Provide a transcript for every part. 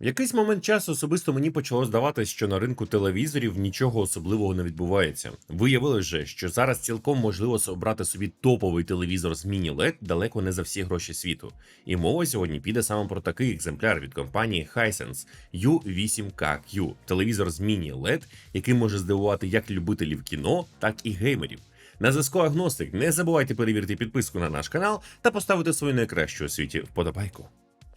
В якийсь момент часу особисто мені почало здаватись, що на ринку телевізорів нічого особливого не відбувається. Виявилось же, що зараз цілком можливо обрати собі топовий телевізор з міні-LED далеко не за всі гроші світу. І мова сьогодні піде саме про такий екземпляр від компанії Hisense U8KQ. телевізор з міні-LED, який може здивувати як любителів кіно, так і геймерів. На зв'язку Агностик. Не забувайте перевірити підписку на наш канал та поставити свою найкращу у світі вподобайку.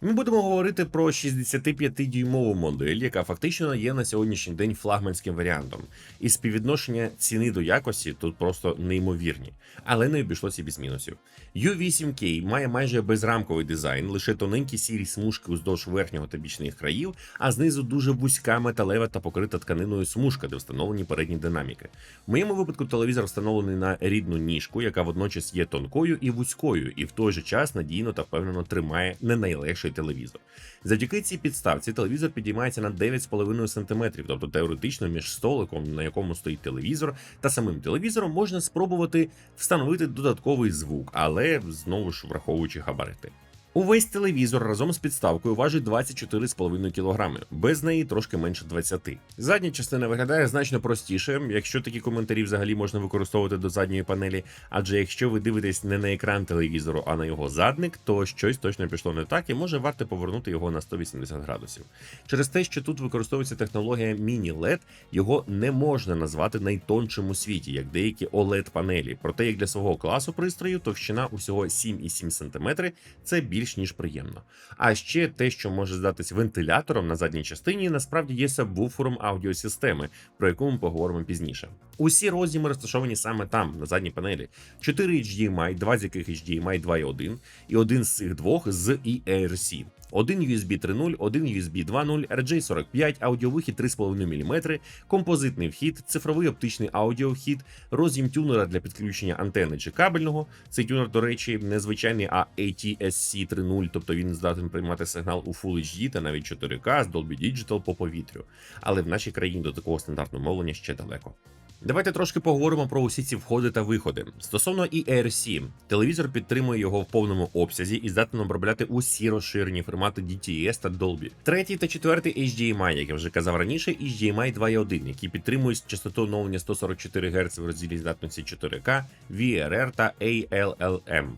Ми будемо говорити про 65-дюймову модель, яка фактично є на сьогоднішній день флагманським варіантом. І співвідношення ціни до якості тут просто неймовірні, але не обійшлося без мінусів. U8K має майже безрамковий дизайн, лише тоненькі сірі смужки уздовж верхнього та бічних країв, а знизу дуже вузька металева та покрита тканиною смужка, де встановлені передні динаміки. В моєму випадку телевізор встановлений на рідну ніжку, яка водночас є тонкою і вузькою, і в той же час надійно та впевнено тримає не найлегший телевізор. Завдяки цій підставці телевізор підіймається на 9,5 см, тобто теоретично між столиком, на якому стоїть телевізор, та самим телевізором можна спробувати встановити додатковий звук, але знову ж враховуючи габарити. Увесь телевізор разом з підставкою важить 24,5 кг, без неї трошки менше 20. Задня частина виглядає значно простіше, якщо такі коментарі взагалі можна використовувати до задньої панелі. Адже якщо ви дивитесь не на екран телевізору, а на його задник, то щось точно пішло не так і може варто повернути його на 180 градусів. Через те, що тут використовується технологія Mini-LED, його не можна назвати найтоншим у світі, як деякі oled панелі. Проте, як для свого класу пристрою, товщина усього 7,7 см – це більш ніж приємно. А ще те, що може здатись вентилятором на задній частині, насправді є сабвуфером аудіосистеми, про яку ми поговоримо пізніше. Усі розіми розташовані саме там, на задній панелі. 4 HDMI, 2 з яких HDMI 2.1, і один з цих двох з ERC. 1 USB 3.0, 1 USB 2.0, RJ45, аудіовихід 3,5 мм, композитний вхід, цифровий оптичний аудіовхід, роз'єм тюнера для підключення антени чи кабельного. Цей тюнер, до речі, незвичайний а ATSC 3.0, тобто він здатен приймати сигнал у Full HD та навіть 4К з Dolby Digital по повітрю. Але в нашій країні до такого стандартного мовлення ще далеко. Давайте трошки поговоримо про усі ці входи та виходи. Стосовно ERC, телевізор підтримує його в повному обсязі і здатен обробляти усі розширені формати DTS та Dolby. Третій та четвертий HDMI, як я вже казав раніше, HDMI 2.1, які підтримують частоту оновлення 144 Гц в розділі здатності 4К, VRR та ALLM.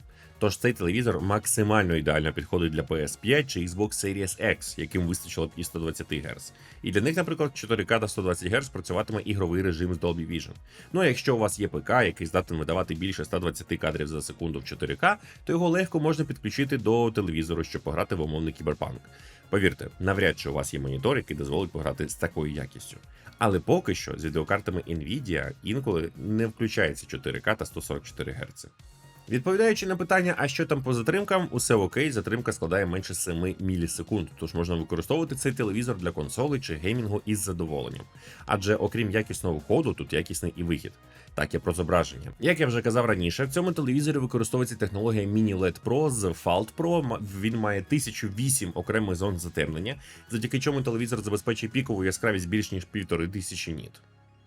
Тож цей телевізор максимально ідеально підходить для PS5 чи Xbox Series X, яким вистачило б і 120 Гц. І для них, наприклад, 4К та 120 Гц працюватиме ігровий режим з Dolby Vision. Ну а якщо у вас є ПК, який здатен видавати більше 120 кадрів за секунду в 4К, то його легко можна підключити до телевізору, щоб пограти в умовний кіберпанк. Повірте, навряд чи у вас є монітор, який дозволить пограти з такою якістю. Але поки що з відеокартами Nvidia інколи не включається 4К та 144 Гц. Відповідаючи на питання, а що там по затримкам, усе окей, затримка складає менше 7 мілісекунд, тож можна використовувати цей телевізор для консолей чи геймінгу із задоволенням. Адже окрім якісного входу, тут якісний і вихід. Так і про зображення. Як я вже казав раніше, в цьому телевізорі використовується технологія Mini LED Pro з Falt Pro. Він має 1008 окремих зон затемнення, завдяки чому телевізор забезпечує пікову яскравість більш ніж 1500 ніт.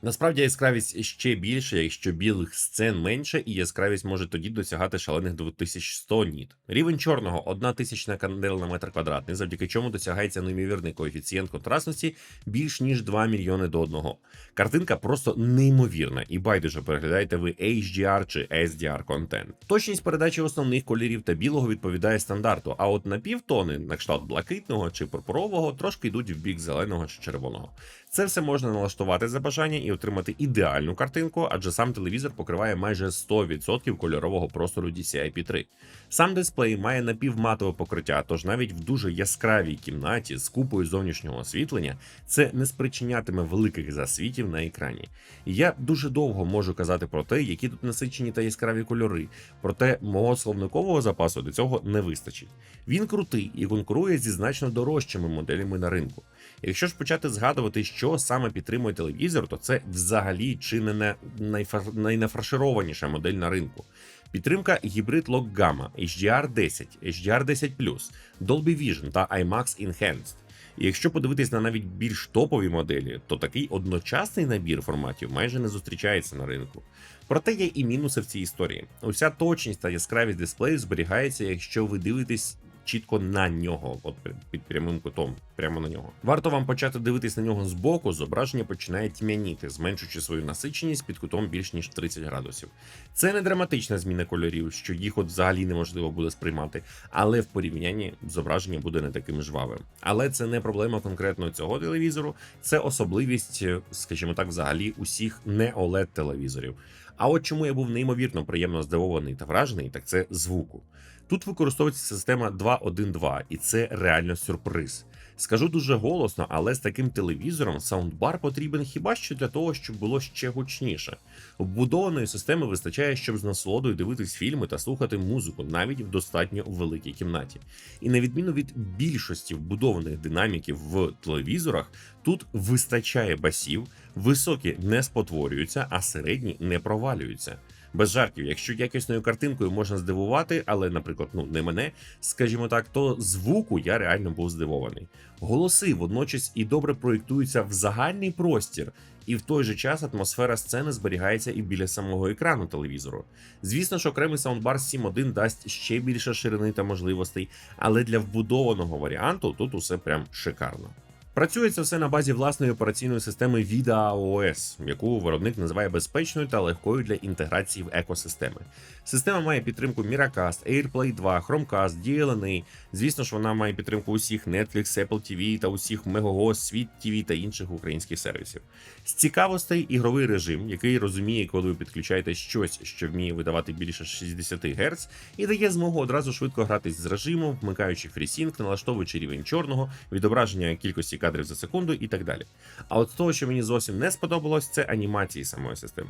Насправді яскравість ще більше, якщо білих сцен менше, і яскравість може тоді досягати шалених 2100 ніт. Рівень чорного 1000 кандел на метр квадратний, завдяки чому досягається неймовірний коефіцієнт контрастності більш ніж 2 мільйони до одного. Картинка просто неймовірна, і байдуже переглядаєте ви HDR чи SDR контент. Точність передачі основних кольорів та білого відповідає стандарту, а от на півтони, на кшталт блакитного чи пурпурового, трошки йдуть в бік зеленого чи червоного. Це все можна налаштувати за бажання і отримати ідеальну картинку, адже сам телевізор покриває майже 100% кольорового простору DCI-P3. Сам дисплей має напівматове покриття, тож навіть в дуже яскравій кімнаті з купою зовнішнього освітлення це не спричинятиме великих засвітів на екрані. Я дуже довго можу казати про те, які тут насичені та яскраві кольори, проте мого словникового запасу до цього не вистачить. Він крутий і конкурує зі значно дорожчими моделями на ринку. Якщо ж почати згадувати, що саме підтримує телевізор, то це взагалі чи не найфар... найнафаршированіша модель на ринку. Підтримка гібрид Lock Gamma, HDR10, HDR10+, Dolby Vision та IMAX Enhanced. І якщо подивитись на навіть більш топові моделі, то такий одночасний набір форматів майже не зустрічається на ринку. Проте є і мінуси в цій історії. Уся точність та яскравість дисплею зберігається, якщо ви дивитесь чітко на нього, от під- прямим кутом, прямо на нього. Варто вам почати дивитись на нього збоку, зображення починає тьмяніти, зменшуючи свою насиченість під кутом більш ніж 30 градусів. Це не драматична зміна кольорів, що їх от взагалі неможливо буде сприймати, але в порівнянні зображення буде не таким жвавим. Але це не проблема конкретно цього телевізору, це особливість, е, скажімо так, взагалі усіх не oled телевізорів. А от чому я був неймовірно приємно здивований та вражений, так це звуку. Тут використовується система 2.1.2, і це реально сюрприз. Скажу дуже голосно, але з таким телевізором саундбар потрібен хіба що для того, щоб було ще гучніше. Вбудованої системи вистачає, щоб з насолодою дивитись фільми та слухати музику навіть в достатньо великій кімнаті. І на відміну від більшості вбудованих динаміків в телевізорах, тут вистачає басів, високі не спотворюються, а середні не провалюються. Без жартів, якщо якісною картинкою можна здивувати, але, наприклад, ну не мене, скажімо так, то звуку я реально був здивований. Голоси водночас і добре проєктуються в загальний простір, і в той же час атмосфера сцени зберігається і біля самого екрану телевізору. Звісно ж, окремий саундбар 7.1 дасть ще більше ширини та можливостей, але для вбудованого варіанту тут усе прям шикарно. Працює це все на базі власної операційної системи VIDA OS, яку виробник називає безпечною та легкою для інтеграції в екосистеми. Система має підтримку Miracast, AirPlay 2, Chromecast, DLNA. Звісно ж, вона має підтримку усіх Netflix, Apple TV та усіх Megogo, Світ TV та інших українських сервісів. З цікавостей ігровий режим, який розуміє, коли ви підключаєте щось, що вміє видавати більше 60 Гц, і дає змогу одразу швидко гратись з режимом, вмикаючи фрісінг, налаштовуючи рівень чорного, відображення кількості кадрів за секунду і так далі. А от того, що мені зовсім не сподобалось, це анімації самої системи.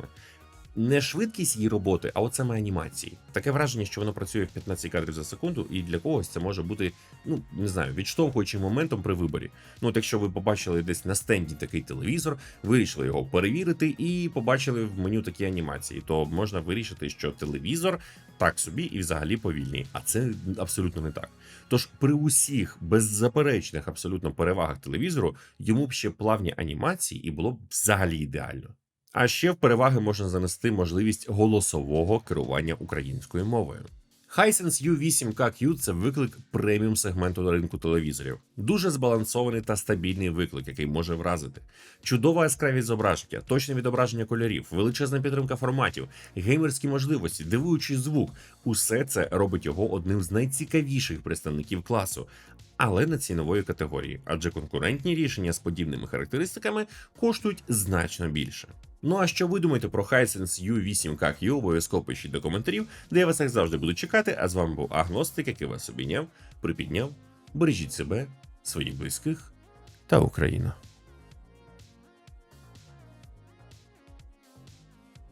Не швидкість її роботи, а от саме анімації. Таке враження, що воно працює в 15 кадрів за секунду, і для когось це може бути, ну не знаю, відштовхуючим моментом при виборі. Ну, от якщо ви побачили десь на стенді такий телевізор, вирішили його перевірити і побачили в меню такі анімації, то можна вирішити, що телевізор так собі і взагалі повільний. А це абсолютно не так. Тож при усіх беззаперечних абсолютно перевагах телевізору йому б ще плавні анімації і було б взагалі ідеально. А ще в переваги можна занести можливість голосового керування українською мовою. Hisense U8K-Q – це виклик преміум сегменту на ринку телевізорів. Дуже збалансований та стабільний виклик, який може вразити. Чудова яскравість зображення, точне відображення кольорів, величезна підтримка форматів, геймерські можливості, дивуючий звук. Усе це робить його одним з найцікавіших представників класу. Але не цінової категорії, адже конкурентні рішення з подібними характеристиками коштують значно більше. Ну а що ви думаєте про Hisense U8K-Q, обов'язково пишіть до коментарів, де я вас як завжди буду чекати. А з вами був Агностик, який вас обійняв, припідняв. Бережіть себе, своїх близьких та Україну.